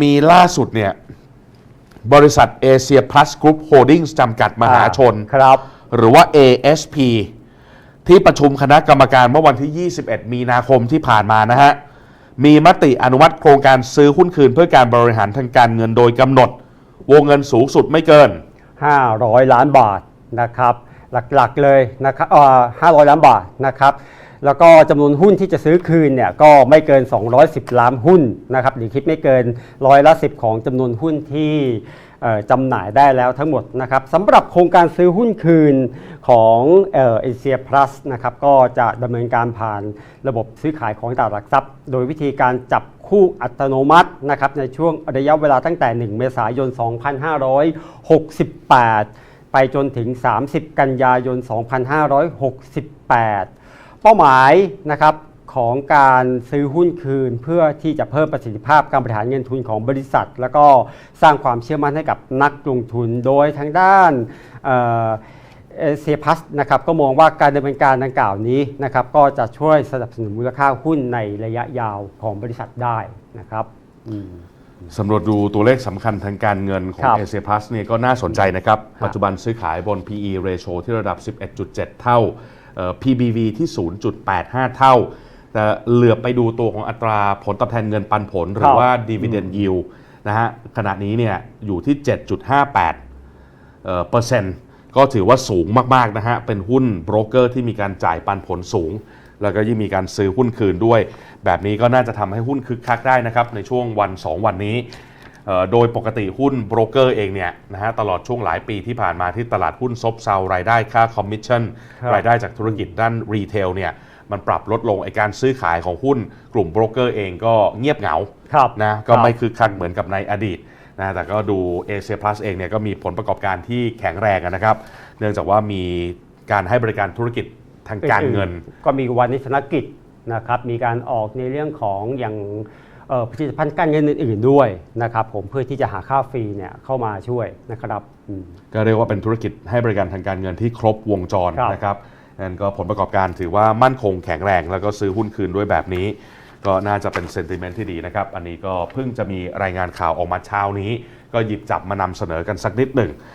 มีล่าสุดเนี่ย บริษัทเอเชียพลัสกรุ๊ปโฮดดิ้งจำกัดมหาชน ครับ หรือว่า ASP ที่ประชุมคณะกรรมการเมื่อวันที่ 21 มีนาคมที่ผ่านมานะฮะ มีมติอนุมัติโครงการซื้อหุ้นคืนเพื่อการบริหารทางการเงินโดยกำหนด วงเงินสูงสุดไม่เกิน 500 ล้านบาทนะครับ หลักๆเลยนะครับเอ่อ500ล้านบาทนะครับ แล้วก็จำนวนหุ้นที่จะซื้อคืนเนี่ยก็ไม่เกิน 210 ล้านหุ้นนะครับหรือคิดไม่เกินร้อยละ 10 ของจำนวนหุ้นที่จำหน่ายได้แล้วทั้งหมดนะครับสำหรับโครงการซื้อหุ้นคืนของเอเชียพลัสนะครับก็จะดำเนินการผ่านระบบซื้อขายของตลาดหลักทรัพย์ โดยวิธีการจับคู่อัตโนมัตินะครับในช่วงระยะเวลาตั้งแต่ 1 เมษายน 2568 ไปจนถึง 30 กันยายน 2568 เป้าหมายนะครับของการซื้อหุ้นคืน เพื่อที่จะเพิ่มประสิทธิภาพการบริหารเงินทุนของบริษัท แล้วก็สร้างความเชื่อมั่นให้กับนักลงทุนโดยทางด้านเอ่อเอเซียพัสนะครับก็มองว่าการดำเนินการดังกล่าวนี้นะครับก็จะช่วยสนับสนุนมูลค่าหุ้นในระยะยาวของบริษัทได้นะครับอืมสำรวจดูตัวเลขสำคัญทางการเงินของครับ a อ i a Plus เนี่ยก็น่าสนใจนะครับครับ ปัจจุบันซื้อขายบน PE ratio ที่ระดับ 11.7 เท่าเอ่อ PBV ที่ 0.85 เท่าแต่เหลือบไปดูตัวของอัตราผลตอบแทนเงินปันผล หรือว่า dividend yield นะฮะขณะนี้เนี่ยอยู่ที่ 7.58เอ่อเปอร์เซ็นต์ก็ถือว่าสูงมากๆนะฮะ เป็นหุ้นโบรกเกอร์ที่มีการจ่ายปันผลสูง แล้วก็ยิ่งมีการซื้อหุ้นคืนด้วย แบบนี้ก็น่าจะทำให้หุ้นคึกคักได้นะครับ ในช่วงวัน 2 วันนี้เอ่อ โดยปกติหุ้นโบรกเกอร์เองเนี่ยนะฮะตลอดช่วงหลายปีที่ผ่านมาที่ตลาดหุ้นซบเซารายได้ค่าคอมมิชชั่นครับรายได้จากธุรกิจด้านรีเทลเนี่ยมันปรับลดลงไอการซื้อขายของหุ้นกลุ่มโบรกเกอร์เองก็เงียบเหงาครับนะก็ครับไม่คึกคักเหมือนกับในอดีตนะแต่ก็ดูเอเชียพลัสเองเนี่ยก็มีผลประกอบการที่แข็งแรงนะครับ เนื่องจากว่ามีการให้บริการธุรกิจทางการเงิน ก็มีวันนิธนกิจนะครับมีการออกในเรื่องของอย่างเอ่อ ผลิตภัณฑ์การเงินอื่นๆด้วยนะครับผมเพื่อที่จะหาค่าฟรีเนี่ยเข้ามาช่วยนะครับอืมก็เรียกว่าเป็นธุรกิจให้บริการทางการเงินที่ครบวงจรครับนะครับนั่นก็ผลประกอบการถือว่ามั่นคงแข็งแรง แล้วก็ซื้อหุ้นคืนด้วยแบบนี้ ก็น่าจะเป็นเซนติเมนต์ที่ดีนะครับ อันนี้ก็เพิ่งจะมีรายงานข่าวออกมาเช้านี้ ก็หยิบจับมานำเสนอกันสักนิดหนึ่ง